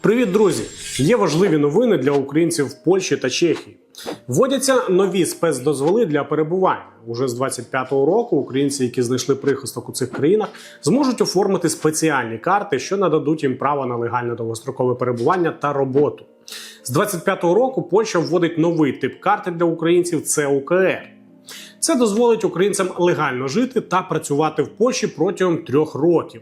Привіт, друзі! Є важливі новини для українців в Польщі та Чехії. Вводяться нові спецдозволи для перебування. Уже з 25-го року українці, які знайшли прихисток у цих країнах, зможуть оформити спеціальні карти, що нададуть їм право на легальне довгострокове перебування та роботу. З 25-го року Польща вводить новий тип карти для українців це УКР. Це дозволить українцям легально жити та працювати в Польщі протягом трьох років.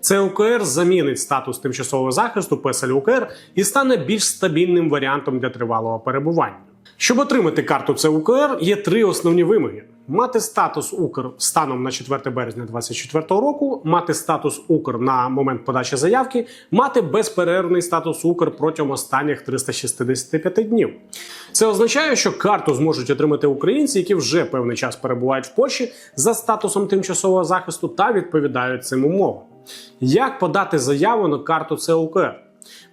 Це УКР замінить статус тимчасового захисту ПСЛ УКР і стане більш стабільним варіантом для тривалого перебування. Щоб отримати карту ЦУКР, є три основні вимоги: мати статус Укр станом на 4 березня 2024 року, мати статус Укр на момент подачі заявки, мати безперервний статус Укр протягом останніх 365 днів. Це означає, що карту зможуть отримати українці, які вже певний час перебувають в Польщі за статусом тимчасового захисту та відповідають цим умовам. Як подати заяву на карту ЦУКР?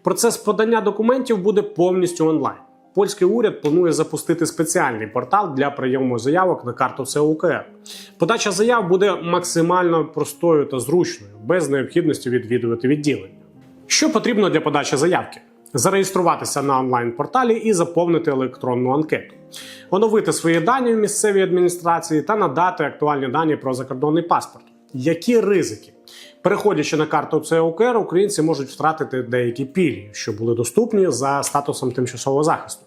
Процес подання документів буде повністю онлайн. Польський уряд планує запустити спеціальний портал для прийому заявок на карту ЦУКР. Подача заяв буде максимально простою та зручною, без необхідності відвідувати відділення. Що потрібно для подачі заявки? Зареєструватися на онлайн-порталі і заповнити електронну анкету, оновити свої дані в місцевій адміністрації та надати актуальні дані про закордонний паспорт. Які ризики? Переходячи на карту ЦУКР, українці можуть втратити деякі пільги, що були доступні за статусом тимчасового захисту.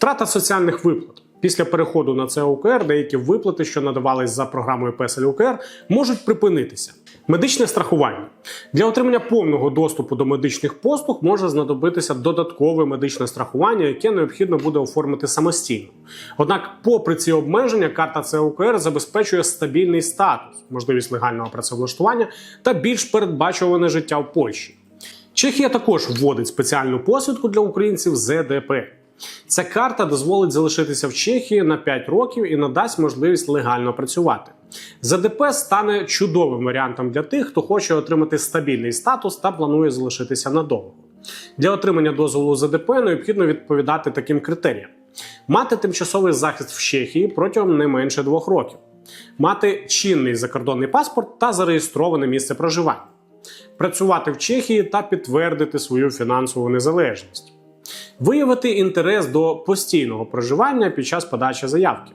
Втрата соціальних виплат. Після переходу на ЦУКР деякі виплати, що надавались за програмою ПСЛ-УКР, можуть припинитися. Медичне страхування для отримання повного доступу до медичних послуг може знадобитися додаткове медичне страхування, яке необхідно буде оформити самостійно. Однак, попри ці обмеження, карта ЦУКР забезпечує стабільний статус, можливість легального працевлаштування та більш передбачуване життя в Польщі. Чехія також вводить спеціальну посвідку для українців ЗДП. Ця карта дозволить залишитися в Чехії на 5 років і надасть можливість легально працювати. ЗДП стане чудовим варіантом для тих, хто хоче отримати стабільний статус та планує залишитися надовго. Для отримання дозволу ЗДП необхідно відповідати таким критеріям: мати тимчасовий захист в Чехії протягом не менше двох років, мати чинний закордонний паспорт та зареєстроване місце проживання, працювати в Чехії та підтвердити свою фінансову незалежність. Виявити інтерес до постійного проживання під час подачі заявки.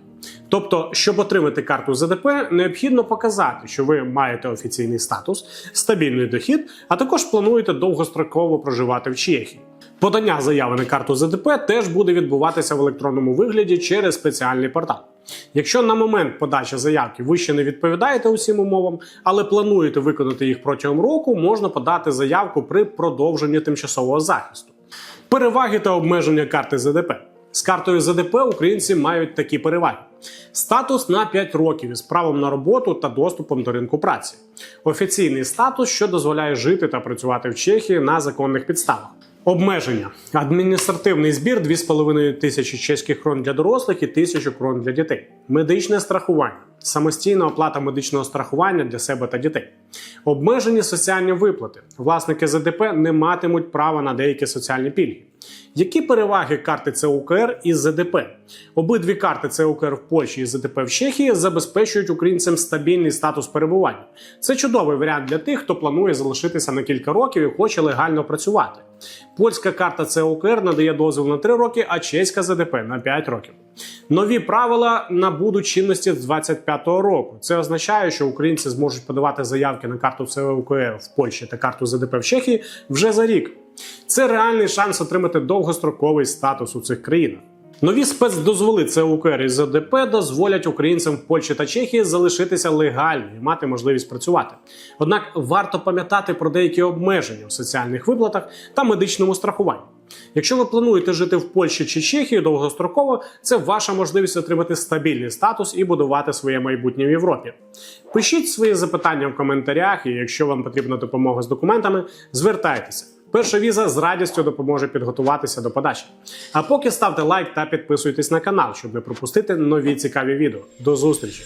Тобто, щоб отримати карту ЗДП, необхідно показати, що ви маєте офіційний статус, стабільний дохід, а також плануєте довгостроково проживати в Чехії. Подання заяви на карту ЗДП теж буде відбуватися в електронному вигляді через спеціальний портал. Якщо на момент подачі заявки ви ще не відповідаєте усім умовам, але плануєте виконати їх протягом року, можна подати заявку при продовженні тимчасового захисту. Переваги та обмеження карти ЗДП. З картою ЗДП українці мають такі переваги: статус на 5 років із правом на роботу та доступом до ринку праці, офіційний статус, що дозволяє жити та працювати в Чехії на законних підставах. Обмеження: адміністративний збір 2,5 тисячі чеських крон для дорослих і 1000 крон для дітей, медичне страхування, самостійна оплата медичного страхування для себе та дітей, обмежені соціальні виплати. Власники ЗДП не матимуть права на деякі соціальні пільги. Які переваги карти ЦУКР і ЗДП? Обидві карти ЦУКР в Польщі і ЗДП в Чехії забезпечують українцям стабільний статус перебування. Це чудовий варіант для тих, хто планує залишитися на кілька років і хоче легально працювати. Польська карта ЦУКР надає дозвіл на 3 роки, а чеська ЗДП на 5 років. Нові правила набудуть чинності з 25-го року. Це означає, що українці зможуть подавати заявки на карту ЦУКР в Польщі та карту ЗДП в Чехії вже за рік. Це реальний шанс отримати довгостроковий статус у цих країнах. Нові спецдозволи ЦУКР і ЗДП дозволять українцям в Польщі та Чехії залишитися легально і мати можливість працювати. Однак варто пам'ятати про деякі обмеження у соціальних виплатах та медичному страхуванні. Якщо ви плануєте жити в Польщі чи Чехії довгостроково, це ваша можливість отримати стабільний статус і будувати своє майбутнє в Європі. Пишіть свої запитання в коментарях, і якщо вам потрібна допомога з документами, звертайтеся. Перша віза з радістю допоможе підготуватися до подачі. А поки ставте лайк та підписуйтесь на канал, щоб не пропустити нові цікаві відео. До зустрічі!